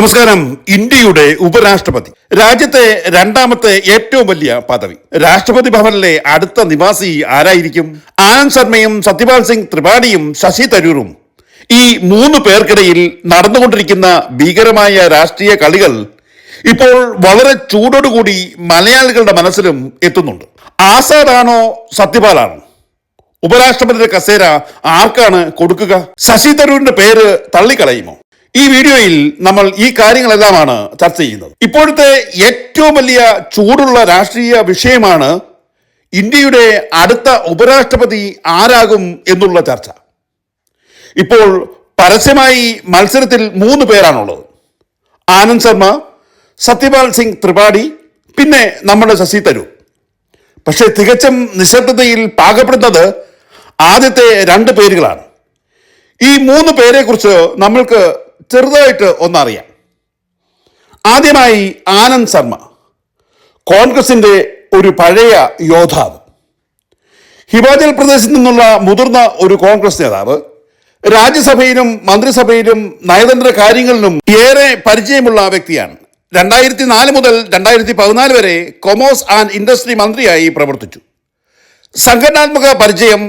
നമസ്കാരം. ഇന്ത്യയുടെ ഉപരാഷ്ട്രപതി. രാജ്യത്തെ രണ്ടാമത്തെ ഏറ്റവും വലിയ പദവി. രാഷ്ട്രപതി ഭവനിലെ അടുത്ത നിവാസി ആരായിരിക്കും? ആനന്ദ് ശർമ്മയും സത്യപാൽ സിംഗ് ത്രിപാഠിയും ശശി തരൂറും ഈ മൂന്ന് പേർക്കിടയിൽ നടന്നുകൊണ്ടിരിക്കുന്ന ഭീകരമായ രാഷ്ട്രീയ കളികൾ ഇപ്പോൾ വളരെ ചൂടോടുകൂടി മലയാളികളുടെ മനസ്സിലും എത്തുന്നുണ്ട്. ആസാദാണോ സത്യപാലാണോ? ഉപരാഷ്ട്രപതിയുടെ കസേര ആർക്കാണ് കൊടുക്കുക? ശശി തരൂരിന്റെ പേര് തള്ളിക്കളയുമോ? ഈ വീഡിയോയിൽ നമ്മൾ ഈ കാര്യങ്ങളെല്ലാമാണ് ചർച്ച ചെയ്യുന്നത്. ഇപ്പോഴത്തെ ഏറ്റവും വലിയ ചൂടുള്ള രാഷ്ട്രീയ വിഷയമാണ് ഇന്ത്യയുടെ അടുത്ത ഉപരാഷ്ട്രപതി ആരാകും എന്നുള്ള ചർച്ച. ഇപ്പോൾ പരസ്യമായി മത്സരത്തിൽ മൂന്ന് പേരാണുള്ളത്. ആനന്ദ് ശർമ്മ സത്യപാൽ സിംഗ് ത്രിപാഠി പിന്നെ നമ്മുടെ ശശി തരൂർ. പക്ഷേ തികച്ചും നിശബ്ദതയിൽ പാകപ്പെടുന്നത് ആദ്യത്തെ രണ്ട് പേരുകളാണ്. ഈ മൂന്ന് പേരെക്കുറിച്ച് നമ്മൾക്ക് ചെറുതായിട്ട് ഒന്നറിയാം. ആദ്യമായി ആനന്ദ് ശർമ്മ കോൺഗ്രസിന്റെ ഒരു പഴയ യോദ്ധാവ്. ഹിമാചൽ പ്രദേശിൽ നിന്നുള്ള മുതിർന്ന ഒരു കോൺഗ്രസ് നേതാവ് രാജ്യസഭയിലും മന്ത്രിസഭയിലും നയതന്ത്ര കാര്യങ്ങളിലും ഏറെ പരിചയമുള്ള വ്യക്തിയാണ്. രണ്ടായിരത്തി നാല് മുതൽ രണ്ടായിരത്തി പതിനാല് വരെ കൊമേഴ്സ് ആൻഡ് ഇൻഡസ്ട്രി മന്ത്രിയായി പ്രവർത്തിച്ചു. സംഘടനാത്മക പരിചയം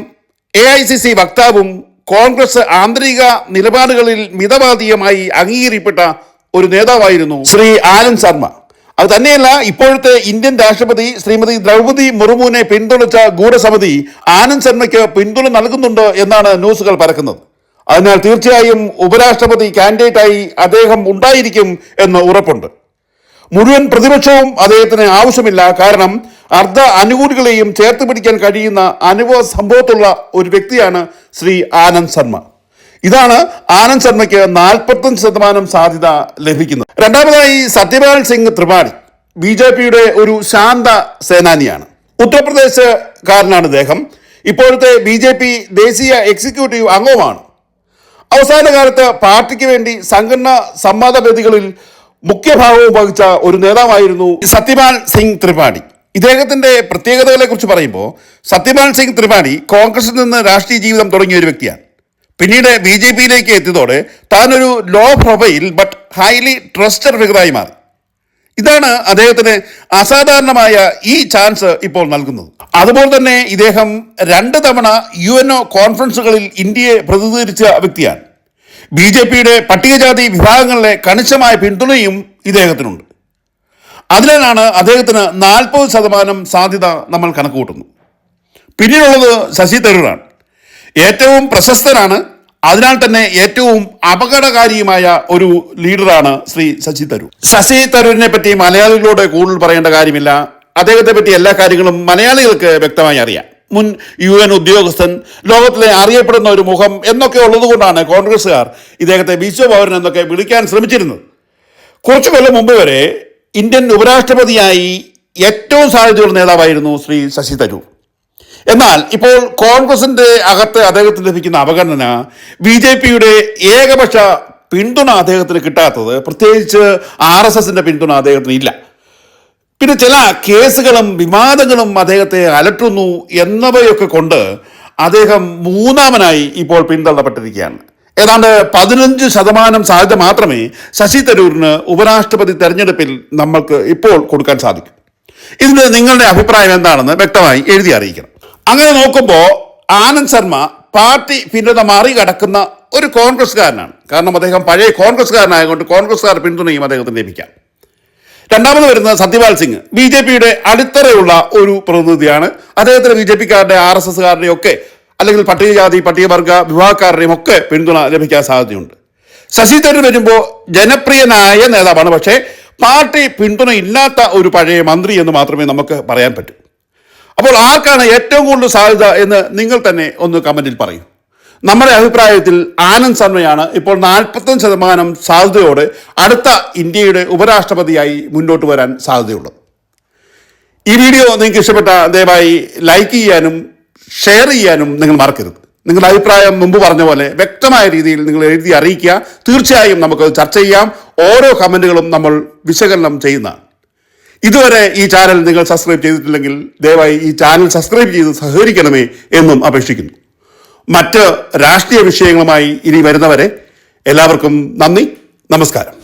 എ വക്താവും കോൺഗ്രസ് ആന്തരിക നിലപാടുകളിൽ മിതവാദീയമായി അംഗീകരിക്കപ്പെട്ട ഒരു നേതാവായിരുന്നു ശ്രീ ആനന്ദ് ശർമ്മ. അത് തന്നെയല്ല ഇപ്പോഴത്തെ ഇന്ത്യൻ രാഷ്ട്രപതി ശ്രീമതി ദ്രൗപദി മുർമുവിനെ പിന്തുണച്ച ഗൂഢസമിതി ആനന്ദ് ശർമ്മയ്ക്ക് പിന്തുണ നൽകുന്നുണ്ട് എന്നാണ് ന്യൂസുകൾ പരക്കുന്നത്. അതിനാൽ തീർച്ചയായും ഉപരാഷ്ട്രപതി കാൻഡിഡേറ്റായി അദ്ദേഹം ഉണ്ടായിരിക്കും എന്ന് ഉറപ്പുണ്ട്. മുഴുവൻ പ്രതിപക്ഷവും അദ്ദേഹത്തിന് ആവശ്യമില്ല. കാരണം അർദ്ധ അനുകൂലികളെയും ചേർത്ത് പിടിക്കാൻ കഴിയുന്ന അനുഭവ സംഭവത്തുള്ള ഒരു വ്യക്തിയാണ് ശ്രീ ആനന്ദ് ശർമ്മ. ഇതാണ് ആനന്ദ് ശർമ്മയ്ക്ക് നാൽപ്പത്തഞ്ച് ശതമാനം സാധ്യത ലഭിക്കുന്നത്. രണ്ടാമതായി സത്യപാൽ സിംഗ് ത്രിപാഠി ബി ജെ പിയുടെ ഒരു ശാന്ത സേനാനിയാണ്. ഉത്തർപ്രദേശുകാരനാണ് അദ്ദേഹം ഇപ്പോഴത്തെ ബി ജെ പി ദേശീയ എക്സിക്യൂട്ടീവ് അംഗവുമാണ്. അവസാന കാലത്ത് പാർട്ടിക്ക് വേണ്ടി സംഘടനാ സംവാദവേദികളിൽ മുഖ്യഭാവവും വഹിച്ച ഒരു നേതാവായിരുന്നു സത്യപാൽ സിംഗ് ത്രിപാഠി. ഇദ്ദേഹത്തിന്റെ പ്രത്യേകതകളെ കുറിച്ച് പറയുമ്പോൾ സത്യപാൽ സിംഗ് ത്രിപാഠി കോൺഗ്രസിൽ നിന്ന് രാഷ്ട്രീയ ജീവിതം തുടങ്ങിയ ഒരു വ്യക്തിയാണ്. പിന്നീട് ബി ജെ പിയിലേക്ക് എത്തിയതോടെ താനൊരു low profile but highly trusted ഫിഗറായി മാറി. ഇതാണ് അദ്ദേഹത്തിന് അസാധാരണമായ ഈ ചാൻസ് ഇപ്പോൾ നൽകുന്നത്. അതുപോലെ തന്നെ ഇദ്ദേഹം രണ്ട് തവണ യു എൻ ഒ കോൺഫറൻസുകളിൽ ഇന്ത്യയെ പ്രതിനിധീകരിച്ച വ്യക്തിയാണ്. ബി ജെ പിയുടെ പട്ടികജാതി വിഭാഗങ്ങളിലെ കണിശമായ പിന്തുണയും ഇദ്ദേഹത്തിനുണ്ട്. അതിനാണ് അദ്ദേഹത്തിന് നാൽപ്പത് ശതമാനം സാധ്യത നമ്മൾ കണക്കുകൂട്ടുന്നു പിന്നീടുള്ളത് ശശി തരൂരാണ്. ഏറ്റവും പ്രശസ്തനാണ് അതിനാൽ തന്നെ ഏറ്റവും അപകടകാരിയുമായ ഒരു ലീഡറാണ് ശ്രീ ശശി തരൂർ. ശശി തരൂരിനെ പറ്റി മലയാളികളോട് കൂടുതൽ പറയേണ്ട കാര്യമില്ല. അദ്ദേഹത്തെ പറ്റി എല്ലാ കാര്യങ്ങളും മലയാളികൾക്ക് വ്യക്തമായി അറിയാം. മുൻ യു എൻ ഉദ്യോഗസ്ഥൻ ലോകത്തിലെ അറിയപ്പെടുന്ന ഒരു മുഖം എന്നൊക്കെ ഉള്ളതുകൊണ്ടാണ് കോൺഗ്രസ്സുകാർ ഇദ്ദേഹത്തെ വിശ്വഭവൻ എന്നൊക്കെ വിളിക്കാൻ ശ്രമിച്ചിരുന്നത്. കുറച്ചു കൊല്ലം മുമ്പ് വരെ ഇന്ത്യൻ ഉപരാഷ്ട്രപതിയായി ഏറ്റവും സാധ്യതയുള്ള നേതാവായിരുന്നു ശ്രീ ശശി തരൂർ. എന്നാൽ ഇപ്പോൾ കോൺഗ്രസിന്റെ അകത്ത് അദ്ദേഹത്തിന് ലഭിക്കുന്ന അവഗണന ബി ജെ പിയുടെ ഏകപക്ഷ പിന്തുണ അദ്ദേഹത്തിന് കിട്ടാത്തത് പ്രത്യേകിച്ച് ആർ എസ് എസിന്റെ പിന്തുണ അദ്ദേഹത്തിന് ഇല്ല. പിന്നെ ചില കേസുകളും വിവാദങ്ങളും അദ്ദേഹത്തെ അലട്ടുന്നു എന്നവയൊക്കെ കൊണ്ട് അദ്ദേഹം മൂന്നാമനായി ഇപ്പോൾ പിന്തള്ളപ്പെട്ടിരിക്കുകയാണ്. ഏതാണ്ട് പതിനഞ്ച് ശതമാനം സാധ്യത മാത്രമേ ശശി തരൂരിന് ഉപരാഷ്ട്രപതി തെരഞ്ഞെടുപ്പിൽ നമ്മൾക്ക് ഇപ്പോൾ കൊടുക്കാൻ സാധിക്കും. ഇതിന് നിങ്ങളുടെ അഭിപ്രായം എന്താണെന്ന് വ്യക്തമായി എഴുതി അറിയിക്കണം. അങ്ങനെ നോക്കുമ്പോൾ ആനന്ദ് ശർമ്മ പാർട്ടി പിന്തുണ മറികടക്കുന്ന ഒരു കോൺഗ്രസ്സുകാരനാണ്. കാരണം അദ്ദേഹം പഴയ കോൺഗ്രസ്സുകാരനായതുകൊണ്ട് കോൺഗ്രസ്സുകാർ പിന്തുണയും അദ്ദേഹത്തിന് ലഭിക്കാം. രണ്ടാമത് വരുന്നത് സത്യപാൽ സിംഗ്. ബി ജെ പിയുടെ അടിത്തറയുള്ള ഒരു പ്രതിനിധിയാണ്. അദ്ദേഹത്തിന് ബി ജെ പിക്കാരുടെ ആർ എസ് എസ്കാരുടെയും ഒക്കെ അല്ലെങ്കിൽ പട്ടികജാതി പട്ടികവർഗ വിഭാഗക്കാരുടെയും ഒക്കെ പിന്തുണ ലഭിക്കാൻ സാധ്യതയുണ്ട്. ശശി തരൂർ വരുമ്പോൾ ജനപ്രിയനായ നേതാവാണ്. പക്ഷേ പാർട്ടി പിന്തുണ ഇല്ലാത്ത ഒരു പഴയ മന്ത്രി എന്ന് മാത്രമേ നമുക്ക് പറയാൻ പറ്റൂ. അപ്പോൾ ആർക്കാണ് ഏറ്റവും കൂടുതൽ സാധ്യത എന്ന് നിങ്ങൾ തന്നെ ഒന്ന് കമന്റിൽ പറയൂ. നമ്മുടെ അഭിപ്രായത്തിൽ ആനന്ദ് ശർമ്മയാണ് ഇപ്പോൾ നാൽപ്പത്തഞ്ച് ശതമാനം സാധ്യതയോടെ അടുത്ത ഇന്ത്യയുടെ ഉപരാഷ്ട്രപതിയായി മുന്നോട്ട് വരാൻ സാധ്യതയുള്ളത്. ഈ വീഡിയോ നിങ്ങൾക്ക് ഇഷ്ടപ്പെട്ട ദയവായി ലൈക്ക് ചെയ്യാനും ഷെയർ ചെയ്യാനും നിങ്ങൾ മറക്കരുത്. നിങ്ങളുടെ അഭിപ്രായം മുമ്പ് പറഞ്ഞ പോലെ വ്യക്തമായ രീതിയിൽ നിങ്ങൾ എഴുതി അറിയിക്കുക. തീർച്ചയായും നമുക്ക് ചർച്ച ചെയ്യാം. ഓരോ കമന്റുകളും നമ്മൾ വിശകലനം ചെയ്യുന്നതാണ്. ഇതുവരെ ഈ ചാനൽ നിങ്ങൾ സബ്സ്ക്രൈബ് ചെയ്തിട്ടില്ലെങ്കിൽ ദയവായി ഈ ചാനൽ സബ്സ്ക്രൈബ് ചെയ്ത് സഹകരിക്കണമേ എന്നും അപേക്ഷിക്കുന്നു. മറ്റ് രാഷ്ട്രീയ വിഷയങ്ങളുമായി ഇനി വരുന്നവരെ എല്ലാവർക്കും നന്ദി. നമസ്കാരം.